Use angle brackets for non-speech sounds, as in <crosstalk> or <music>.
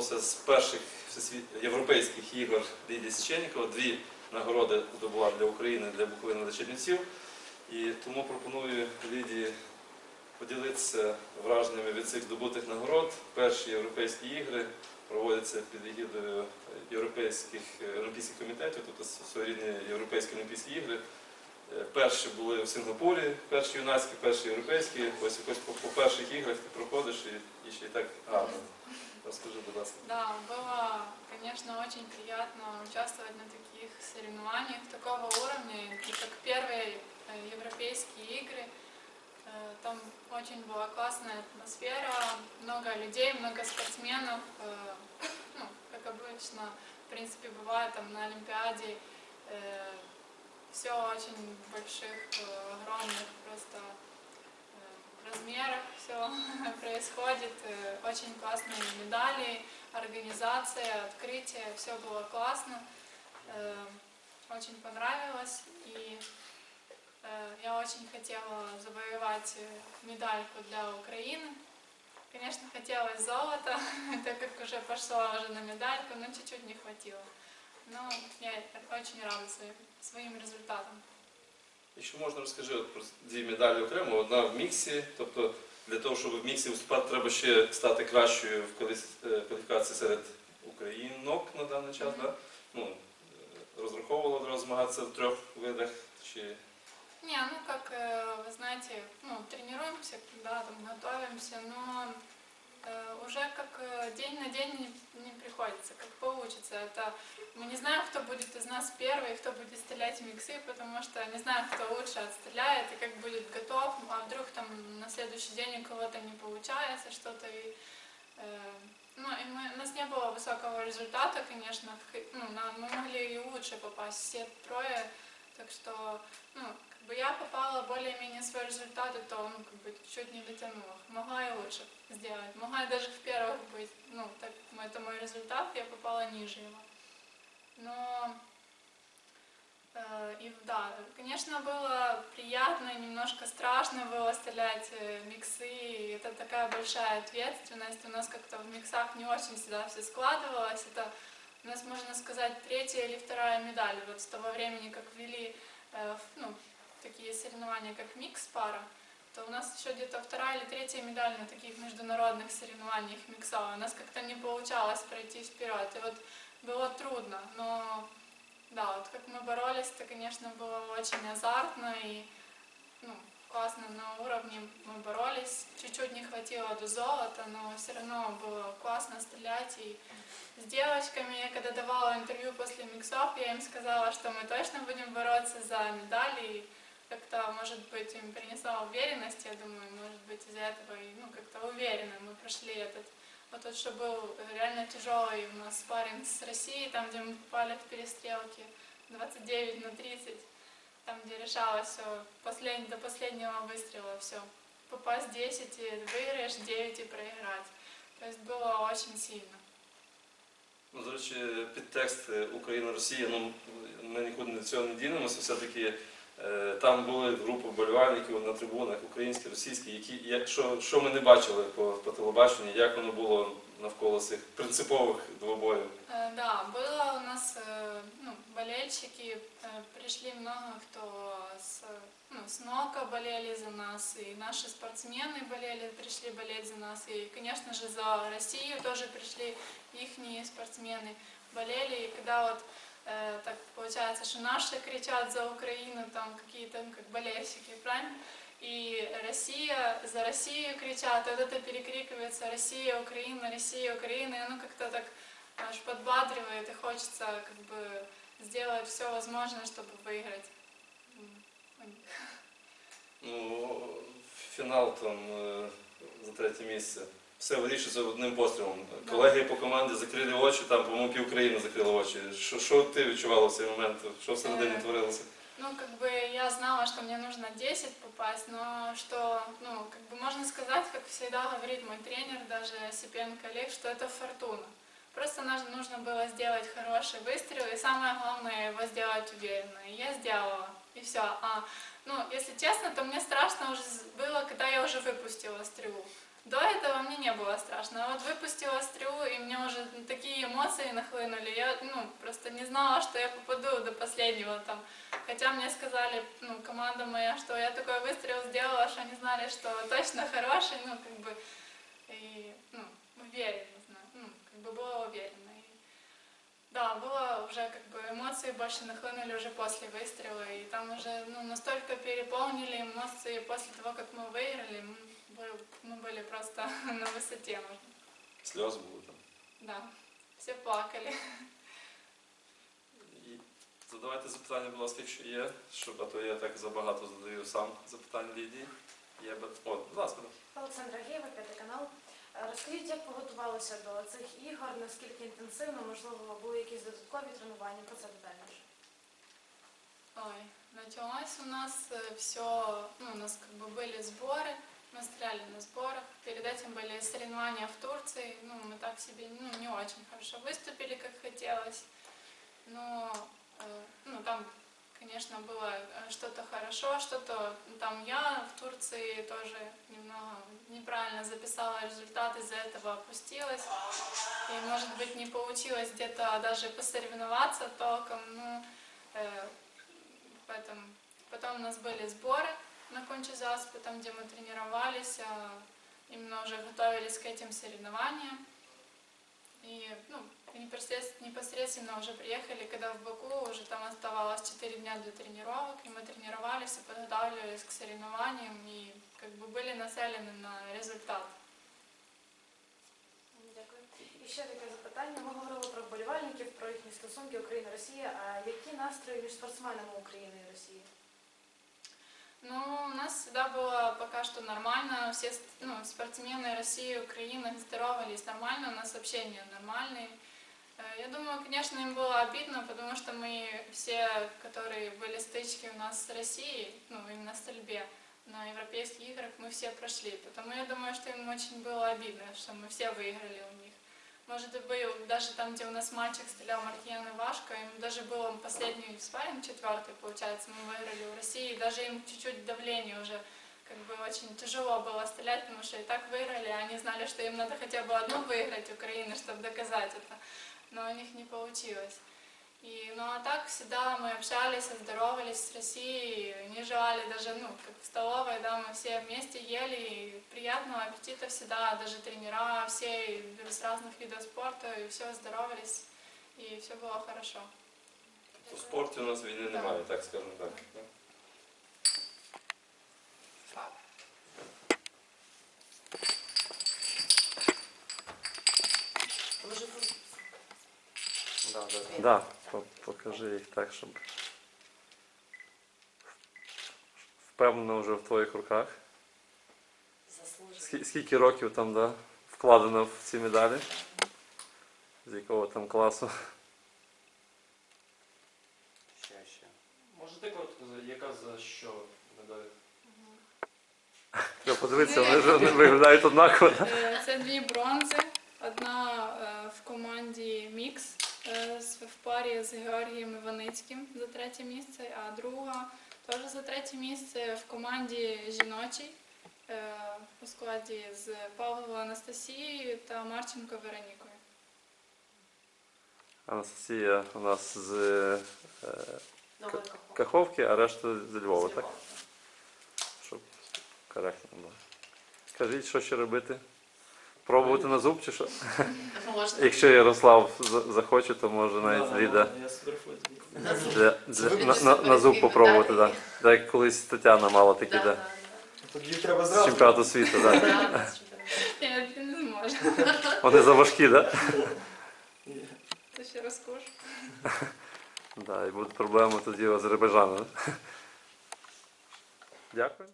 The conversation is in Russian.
повернувся з перших європейських ігор Лідії Січенікова. Дві нагороди здобула для України, для Буковини для Чернівців. І тому пропоную Лідії поділитися враженнями від цих здобутих нагород. Перші європейські ігри проводяться під егідою європейських олімпійських комітетів, тобто своєрідні європейські олімпійські ігри. Е, Перші були в Сингапурі, перші юнацькі, перші європейські. Ось якось по, перших іграх ти проходиш і ще й так гарно. Розкажи, будь. Да, было, конечно, очень приятно участвовать на таких соревнованиях такого уровня, как первые э, европейские игры. Э, Там очень была классная атмосфера, много людей, много спортсменов. э, Ну, как обычно, в принципе, бывает там на Олимпиаде. Все очень больших, огромных просто размерах все <laughs> происходит. Э, Очень классные медали, организация, открытие, все было классно. Э, Очень понравилось. И э, я очень хотела завоевать медальку для Украины. Конечно, хотелось золото, <laughs> так как уже пошла уже на медальку, но чуть-чуть не хватило. Но я очень рада своим, своим результатом. Якщо можна, розкажи от про дві медалі окремо. Одна в міксі, тобто для того, щоб в міксі виступати, треба ще стати кращою в кваліс- е, кваліфікації серед українок на даний час. Мгм. Да? Ну, е, розраховувала одразу змагатися в трьох видах чи Не, ну как э, вы знаете, ну, тренируемся, да, там готовимся, но э, уже как э, день на день не, не приходится, как получится. Это мы не знаем, кто будет из нас первый, кто будет стрелять миксы, потому что не знаем, кто лучше отстреляет и как будет готов, а вдруг там на следующий день у кого-то не получается что-то. И, э, ну, и мы, у нас не было высокого результата, конечно, ну, нам- мы могли и лучше попасть, все трое, так что, ну, как бы я попала более-менее свой результат, то, ну, как бы чуть не дотянула. Могла и лучше сделать, могла и даже в первых быть, ну, так это мой результат, я попала ниже его. Но, э, и да, конечно, было приятно, немножко страшно было стрелять э, миксы, это такая большая ответственность, у нас как-то в миксах не очень всегда все складывалось, это у нас, можно сказать, третья или вторая медаль, вот с того времени, как ввели э, ну, такие соревнования, как микс-пара, то у нас еще где-то вторая или третья медаль на таких международных соревнованиях микса. У нас как-то не получалось пройти вперед. И вот было трудно, но да, вот как мы боролись, это, конечно, было очень азартно и ну, классно на уровне мы боролись. Хватило до золота, но все равно было классно стрелять. И с девочками, я когда давала интервью после миксов, я им сказала, что мы точно будем бороться за медали. И как-то, может быть, им принесла уверенность, я думаю, может быть, из-за этого и, ну, как-то уверенно мы прошли этот вот тот, что был реально тяжелый у нас спарринг с Россией, там, где мы попали в перестрелки 29 на 30, там, где решалось все послед... до последнего выстрела все. Попасть 10 и выиграешь, 9 и проиграть. То есть было очень сильно. Ну, до речі, підтекст е, Україна-Росія, ну ми нікуди від цього не дінемося. Все-таки е, там були групи вболівальників на трибунах, українські, російські, які як, що, що ми не бачили по, по телебаченню, як воно було навколо цих принципових двобоїв. Э, Да, было у нас э, ну, болельщики, э, пришли много кто с, ну, с НОКа болели за нас, и наши спортсмены болели, пришли болеть за нас, и, конечно же, за Россию тоже пришли их спортсмены, болели, и когда вот э, так получается, что наши кричат за Украину, там какие-то ну, как болельщики, правильно? И Россия, за Россию кричат, вот это перекрикивается Россия, Украина, Россия, Украина, и оно как-то так аж подбадривает, и хочется как бы сделать все возможное, чтобы выиграть. М, у них. Ну, фінал там е, за третє місце. Все вирішується одним пострілом. Колеги по команді закрили очі, там, по-моєму, пів країни закрили очі. Що, що ти відчувала в цей момент? Що всередині Е, творилося? Ну, как бы я знала, что мне нужно 10 попасть, но что, ну, как бы можно сказать, как всегда говорит мой тренер, даже Сипенко Олег, что это фортуна. Просто нужно было сделать хороший выстрел, и самое главное его сделать уверенно. И я сделала, и все. А, ну, если честно, то мне страшно уже было, когда я уже выпустила стрелу. до этого мне не было страшно. А вот выпустила стрелу, и мне уже такие эмоции нахлынули. Я ну, просто не знала, что я попаду до последнего там. Хотя мне сказали, ну, команда моя, что я такой выстрел сделала, что они знали, что точно хороший, ну, как бы, и, ну, уверенно, бы была уверена. И, да, было уже, как бы, эмоции больше нахлынули уже после выстрела, и там уже, ну, настолько переполнили эмоции после того, как мы выиграли, мы были, мы были просто <laughs> на высоте, можно. Сльози були там. Да, все плакали. І задавайте запитання, будь ласка, якщо є, щоб а то я так забагато задаю сам запитань Лідії. Є, б- О, будь ласка. да. Олександра Геєва, п'ятий канал. Е, Розкажіть, як ви готувалися до цих ігор, наскільки інтенсивно, можливо, були якісь додаткові тренування, про це детальніше. Ой, началось у нас все, ну, у нас как бы были сборы, мы стреляли на сборах. Перед этим были соревнования в Турции. Ну, мы так себе ну, не очень хорошо выступили, как хотелось. Но э, ну, там, конечно, было э, что-то хорошо, что-то там я в Турции тоже немного неправильно записала результат, из-за этого опустилась. И, может быть, не получилось где-то даже посоревноваться толком. Ну, э, Поэтому потом у нас были сборы на Кончезаспе, там, где мы тренировались, а, именно уже готовились к этим соревнованиям. И ну, непосредственно, непосредственно уже приехали, когда в Баку, уже там оставалось 4 дня для тренировок, и мы тренировались и подготавливались к соревнованиям, и как бы были нацелены на результат. Дякую. І ще таке запитання. Ми говорили про вболівальників, про їхні стосунки Україна-Росія. А які настрої між спортсменами України і Росії? Ну, у нас всегда было пока что нормально. Все ну, спортсмены России, Украины здоровались нормально, у нас общение нормальное. Э, Я думаю, конечно, им было обидно, потому что мы все, которые были стычки у нас с Россией, ну, именно в стрельбе, на европейских играх мы все прошли. Потому я думаю, что им очень было обидно, что мы все выиграли у них. Может быть, даже там, где у нас мальчик стрелял Маркиян и Вашка, им даже было последний спарринг, четвертый, получается, мы выиграли у России, даже им чуть-чуть давление уже как бы очень тяжело было стрелять, потому что и так выиграли, они знали, что им надо хотя бы одну выиграть Украины, чтобы доказать это, но у них не получилось. И, ну а так всегда мы общались, здоровались с Россией, не желали даже, ну, как в столовой, да, мы все вместе ели, и приятного аппетита всегда, даже тренера, все из разных видов спорта, и все здоровались, и все было хорошо. У спорті у нас війни Так. немає, так скажемо так. Да, да. Да, по- Покажи їх так, щоб впевнено вже в твоїх руках. Скі- Скільки років там да, вкладено в ці медалі? З якого там класу? Ще, ще. Можете коротко, за- яка за що медаль? Треба подивитися, вони ж вони виглядають однаково. да? Е, Це дві бронзи. Одна е, в команді Мікс в парі з Георгієм Іваницьким за третє місце, а друга теж за третє місце в команді жіночій е, у складі з Павловою Анастасією та Марченко Веронікою. Анастасія у нас з е, Каховки, а решта з Львова, так? Щоб коректно було. Кажіть, що ще робити? Пробувати на зуб чи що? Якщо Ярослав за- захоче, то може навіть Ліда Я сфотографую. для, для, на, на, на зуб попробувати. Да. Так як колись Тетяна мала такі да, Тоді треба з зразу. чемпіонату світу. Да. <laughs> Я не зможу. Вони заважкі, так? Це ще розкуш. <laughs> Да, і будуть проблеми тоді у Азербайджану. <laughs> Дякую.